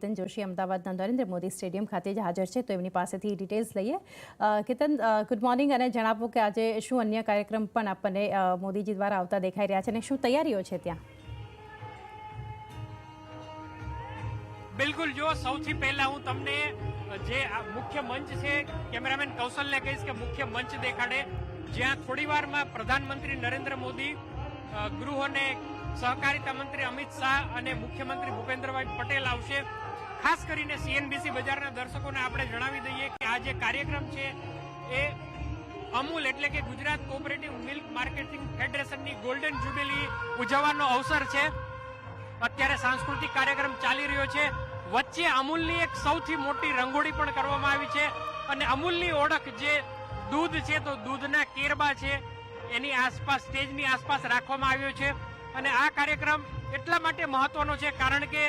કેતન જોશી અમદાવાદના નરેન્દ્ર મોદી સ્ટેડિયમ ખાતે જ હાજર છે. તો એમની પાસેથી ડિટેલ્સ લઈએ. કેતન ગુડ મોર્નિંગ અને જણાવો કે આજે શું અન્ય કાર્યક્રમ પણ આપણને મોદીજી દ્વારા આવતા દેખાઈ રહ્યા છે અને શું તૈયારીઓ છે ત્યાં? બિલકુલ જો સૌથી પહેલા હું તમને જે મુખ્ય મંચ છે કેમેરામેન કૌશલને કહીશ કે મુખ્ય મંચ દેખાડે. જ્યાં થોડી વારમાં પ્રધાનમંત્રી નરેન્દ્ર મોદી અ, ગૃહ અને સહકારિતા મંત્રી અમિત શાહ અને મુખ્યમંત્રી ભૂપેન્દ્રભાઈ પટેલ આવશે. ખાસ કરીને સીએનબીસી બજારના દર્શકોને આપણે જણાવી દઈએ કે આ જે કાર્યક્રમ છે, એ અમૂલ એટલે કે ગુજરાત કોઓપરેટિવ મિલ્ક માર્કેટિંગ ફેડરેશનની ગોલ્ડન જ્યુબિલી ઉજવવાનો અવસર છે. અત્યારે સાંસ્કૃતિક કાર્યક્રમ ચાલી રહ્યો છે. વચ્ચે અમૂલની એક સૌથી મોટી રંગોળી પણ કરવામાં આવી છે અને અમૂલની ઓળખ જે દૂધ છે તો દૂધના કેરબા છે, એની આસપાસ સ્ટેજની આસપાસ રાખવામાં આવ્યો છે. અને આ કાર્યક્રમ એટલા માટે મહત્વનો છે કારણ કે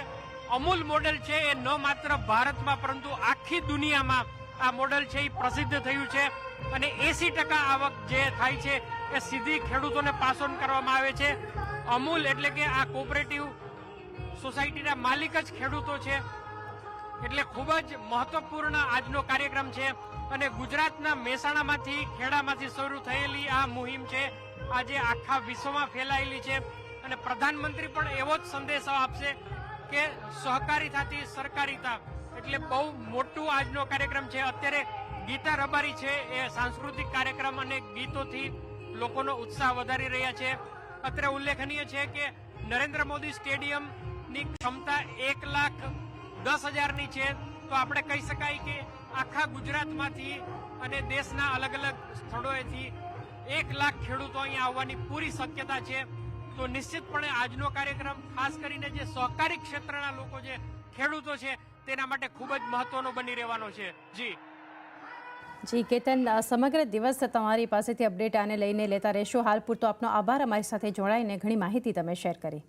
અમૂલ મોડેલ છે એ ન માત્ર ભારતમાં પરંતુ આખી દુનિયામાં આ મોડેલ છે એ પ્રસિદ્ધ થયું છે. અને એસી ટકા આવક જે થાય છે એ સીધી ખેડૂતોને પાસ કરવામાં આવે છે. અમૂલ એટલે કે આ કોઓપરેટિવ સોસાયટીના માલિક જ ખેડૂતો છે. એટલે ખૂબ જ મહત્વપૂર્ણ આજનો કાર્યક્રમ છે. અને ગુજરાતના મહેસાણામાંથી, ખેડામાંથી શરૂ થયેલી આ મુહિમ છે. આજે આખા વિશ્વમાં ફેલાયેલી છે. અને પ્રધાનમંત્રી પણ એવો જ સંદેશો આપશે કે સહકારિતાથી સરકારિતા એટલે બહુ મોટું આજનો કાર્યક્રમ છે. અત્યારે ગીતા રબારી છે એ સાંસ્કૃતિક કાર્યક્રમ અને ગીતોથી લોકોનો ઉત્સાહ વધારી રહ્યા છે. અત્યારે ઉલ્લેખનીય છે કે નરેન્દ્ર મોદી સ્ટેડિયમની ક્ષમતા એક લાખ દસ હજારની છે. તો આપણે કહી શકાય કે આખા ગુજરાતમાંથી અને દેશના અલગ અલગ સ્થળોએથી એક લાખ ખેડૂતો અહીંયા આવવાની પૂરી શક્યતા છે. તો નિશ્ચિતપણે આજનો કાર્યક્રમ, ખાસ કરીને જે સહકારી ક્ષેત્રના લોકો જે ખેડૂતો છે, તેના માટે ખૂબ જ મહત્વનો બની રહેવાનો છે. જી. જી, કેતન સમગ્ર દિવસ તમારી પાસેથી અપડેટ આને લઈને લેતા રહેશો. હાલ પૂરતો આપનો આભાર. અમારી સાથે જોડાઈને ઘણી માહિતી તમે શેર કરી.